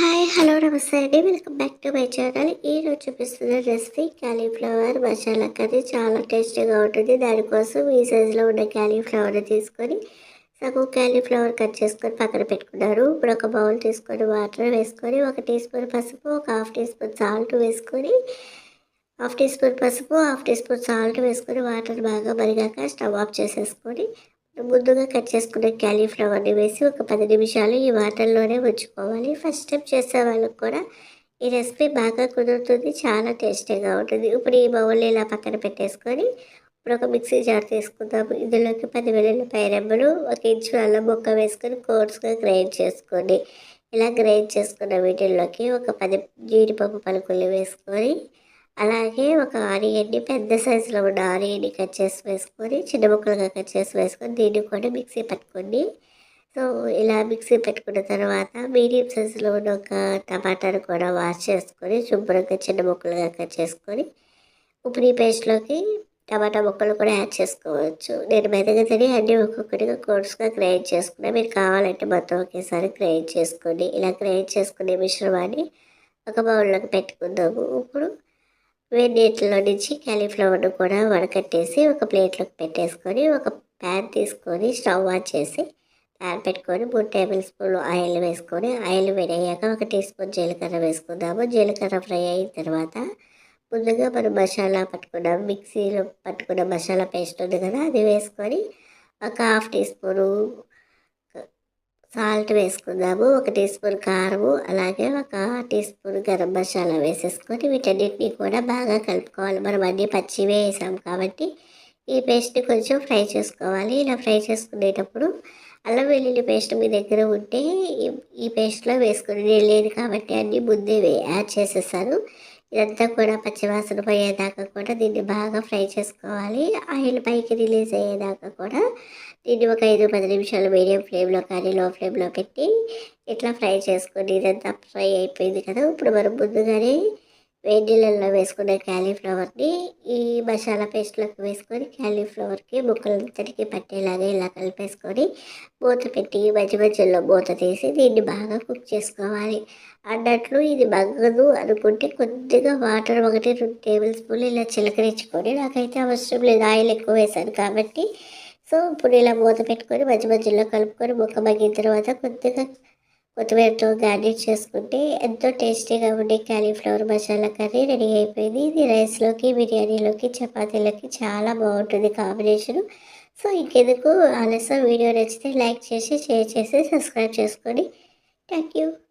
Hi hello నమస్తే అండి. Welcome back to my channel. ఈరోజు చూపిస్తున్న రెసిపీ క్యాలీఫ్లవర్ మసాలా కర్రీ. చాలా టేస్టీగా ఉంటుంది. దానికోసం ఈ సైజులో ఉన్న క్యాలీఫ్లవర్ తీసుకొని సగం క్యాలీఫ్లవర్ కట్ చేసుకొని పక్కన పెట్టుకున్నారు. ఇప్పుడు ఒక బౌల్ తీసుకొని వాటర్ వేసుకొని ఒక టీ స్పూన్ పసుపు ఒక హాఫ్ టీ స్పూన్ సాల్ట్ వేసుకొని హాఫ్ టీ స్పూన్ పసుపు హాఫ్ టీ స్పూన్ సాల్ట్ వేసుకొని వాటర్ బాగా మరిగాక స్టవ్ ఆఫ్ చేసేసుకొని ముందుగా కట్ చేసుకున్న క్యాలీఫ్లవర్ని వేసి ఒక పది నిమిషాలు ఈ వాటర్లోనే ఉంచుకోవాలి. ఫస్ట్ టైం చేసే వాళ్ళకి కూడా ఈ రెసిపీ బాగా కుదురుతుంది చాలా టేస్టీగా ఉంటుంది. ఇప్పుడు ఈ బౌల్ని ఇలా పక్కన పెట్టేసుకొని ఇప్పుడు ఒక మిక్సీ జార్ తీసుకుందాము. ఇందులోకి పది వెల్లుల్లిపాయ రెమ్మలు ఒక ఇంచు అల్లం ముక్క వేసుకొని కోర్స్గా గ్రైండ్ చేసుకోండి. ఇలా గ్రైండ్ చేసుకున్న వీటిల్లోకి ఒక పది జీడిపప్పు పలుకులు వేసుకొని అలాగే ఒక ఆనియన్ని పెద్ద సైజులో ఉన్న ఆనియన్ని కట్ చేసి వేసుకొని చిన్న ముక్కలుగా కట్ చేసి వేసుకొని దీన్ని కూడా మిక్సీ పెట్టుకోండి. సో ఇలా మిక్సీ పెట్టుకున్న తర్వాత మీడియం సైజులో ఉన్న ఒక టమాటాను కూడా వాష్ చేసుకొని శుభ్రంగా చిన్న ముక్కలుగా కట్ చేసుకొని ఇప్పుడు ఈ పేస్ట్లోకి టమాటా ముక్కలు కూడా యాడ్ చేసుకోవచ్చు. నేను మెదగా తిని అన్నీ ఒక్కొక్కటిగా కోర్స్గా గ్రైండ్ చేసుకున్నా. మీరు కావాలంటే మొత్తం ఒకేసారి గ్రైండ్ చేసుకోండి. ఇలా గ్రైండ్ చేసుకునే మిశ్రమాన్ని ఒక బౌల్లోకి పెట్టుకుందాము. ఇప్పుడు వేడి నీటిలో నుంచి క్యాలీఫ్లవర్ను కూడా వడకట్టేసి ఒక ప్లేట్లోకి పెట్టేసుకొని ఒక ప్యాన్ తీసుకొని స్టవ్ ఆన్ చేసి ప్యాన్ పెట్టుకొని మూడు టేబుల్ స్పూన్లు ఆయిల్ వేసుకొని ఆయిల్ వేడయ్యాక ఒక టీ స్పూన్ జీలకర్ర వేసుకుందాము. జీలకర్ర ఫ్రై అయిన తర్వాత ముందుగా మనం మసాలా పట్టుకున్నాం మిక్సీలో పట్టుకున్న మసాలా పేస్ట్ ఉంది కదా అది వేసుకొని ఒక హాఫ్ టీ స్పూను సాల్ట్ వేసుకుందాము ఒక టీ స్పూన్ కారము అలాగే ఒక టీ స్పూన్ గరం మసాలా వేసేసుకొని వీటన్నిటిని కూడా బాగా కలుపుకోవాలి. మనం అన్నీ పచ్చివే వేసాం కాబట్టి ఈ పేస్ట్ని కొంచెం ఫ్రై చేసుకోవాలి. ఇలా ఫ్రై చేసుకునేటప్పుడు అల్లం వెల్లుల్లి పేస్ట్ మీ దగ్గర ఉంటే ఈ పేస్ట్లో వేసుకుని లేదు కాబట్టి అన్నీ ముందే యాడ్ చేసేసాను. ఇదంతా కూడా పచ్చివాసన పోయేదాకా కూడా దీన్ని బాగా ఫ్రై చేసుకోవాలి. ఆయిల్ పైకి రిలీజ్ అయ్యేదాకా కూడా దీన్ని ఒక ఐదు పది నిమిషాలు మీడియం ఫ్లేమ్లో కానీ లో ఫ్లేమ్లో పెట్టి ఇట్లా ఫ్రై చేసుకొని ఇదంతా ఫ్రై అయిపోయింది కదా. ఇప్పుడు మనం ముందుగానే వేడి నీళ్ళల్లో వేసుకునే క్యాలీఫ్లవర్ని ఈ మసాలా పేస్ట్లోకి వేసుకొని క్యాలీఫ్లవర్కి ముక్కలంతటికి పట్టేలాగా ఇలా కలిపేసుకొని మూత పెట్టి మధ్య మధ్యలో మూత తీసి దీన్ని బాగా కుక్ చేసుకోవాలి. అన్నట్లు ఇది మగ్గదు అనుకుంటే కొద్దిగా వాటర్ ఒకటి రెండు టేబుల్ స్పూన్లు ఇలా చిలకరించుకొని నాకైతే అవసరం లేదు. ఆయిల్ ఎక్కువ వేసాను కాబట్టి. సో ఇప్పుడు ఇలా మూత పెట్టుకొని మధ్య మధ్యలో కలుపుకొని ముక్క మగ్గిన తర్వాత కొద్దిగా కొత్తిమీరతో గార్నిష్ చేసుకుంటే ఎంతో టేస్టీగా ఉండే క్యాలీఫ్లవర్ మసాలా కర్రీ రెడీ అయిపోయింది. ఇది రైస్లోకి బిర్యానీలోకి చపాతీలోకి చాలా బాగుంటుంది కాంబినేషన్ సో ఇంకెందుకు ఆలస్యం? వీడియో నచ్చితే లైక్ చేసి షేర్ చేసి సబ్స్క్రైబ్ చేసుకోండి. Thank you